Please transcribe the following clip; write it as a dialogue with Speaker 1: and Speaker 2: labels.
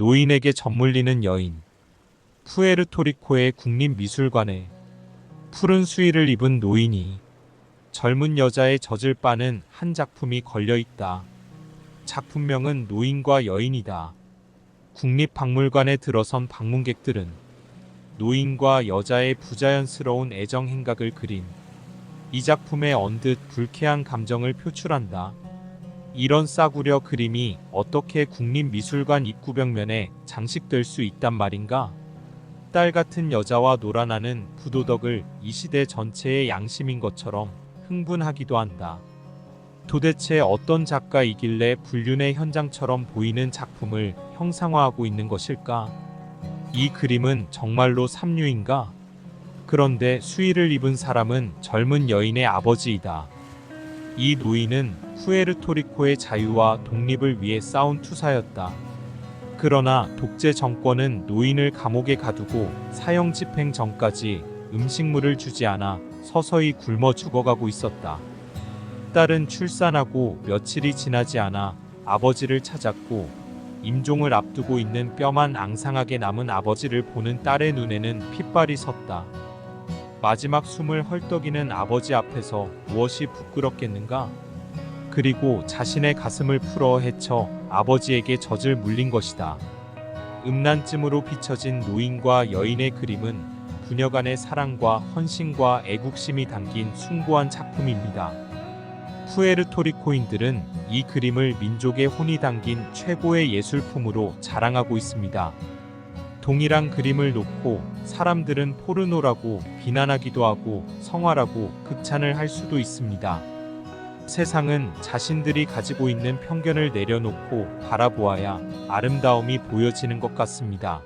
Speaker 1: 노인에게 전물리는 여인. 푸에르토리코의 국립미술관에 푸른 수의를 입은 노인이 젊은 여자의 젖을 빠는 한 작품이 걸려 있다. 작품명은 노인과 여인이다. 국립박물관에 들어선 방문객들은 노인과 여자의 부자연스러운 애정 행각을 그린 이 작품에 언듯 불쾌한 감정을 표출한다. 이런 싸구려 그림이 어떻게 국립미술관 입구 벽면에 장식될 수 있단 말인가? 딸 같은 여자와 놀아나는 부도덕을 이 시대 전체의 양심인 것처럼 흥분하기도 한다. 도대체 어떤 작가이길래 불륜의 현장처럼 보이는 작품을 형상화하고 있는 것일까? 이 그림은 정말로 삼류인가? 그런데 수의를 입은 사람은 젊은 여인의 아버지이다. 이 노인은 푸에르토리코의 자유와 독립을 위해 싸운 투사였다. 그러나 독재 정권은 노인을 감옥에 가두고 사형 집행 전까지 음식물을 주지 않아 서서히 굶어 죽어가고 있었다. 딸은 출산하고 며칠이 지나지 않아 아버지를 찾았고 임종을 앞두고 있는 뼈만 앙상하게 남은 아버지를 보는 딸의 눈에는 핏발이 섰다. 마지막 숨을 헐떡이는 아버지 앞에서 무엇이 부끄럽겠는가? 그리고 자신의 가슴을 풀어 헤쳐 아버지에게 젖을 물린 것이다. 음란쯤으로 비춰진 노인과 여인의 그림은 부녀 간의 사랑과 헌신과 애국심이 담긴 숭고한 작품입니다. 푸에르토리코인들은 이 그림을 민족의 혼이 담긴 최고의 예술품으로 자랑하고 있습니다. 동일한 그림을 놓고 사람들은 포르노라고 비난하기도 하고 성화라고 극찬을 할 수도 있습니다. 세상은 자신들이 가지고 있는 편견을 내려놓고 바라보아야 아름다움이 보여지는 것 같습니다.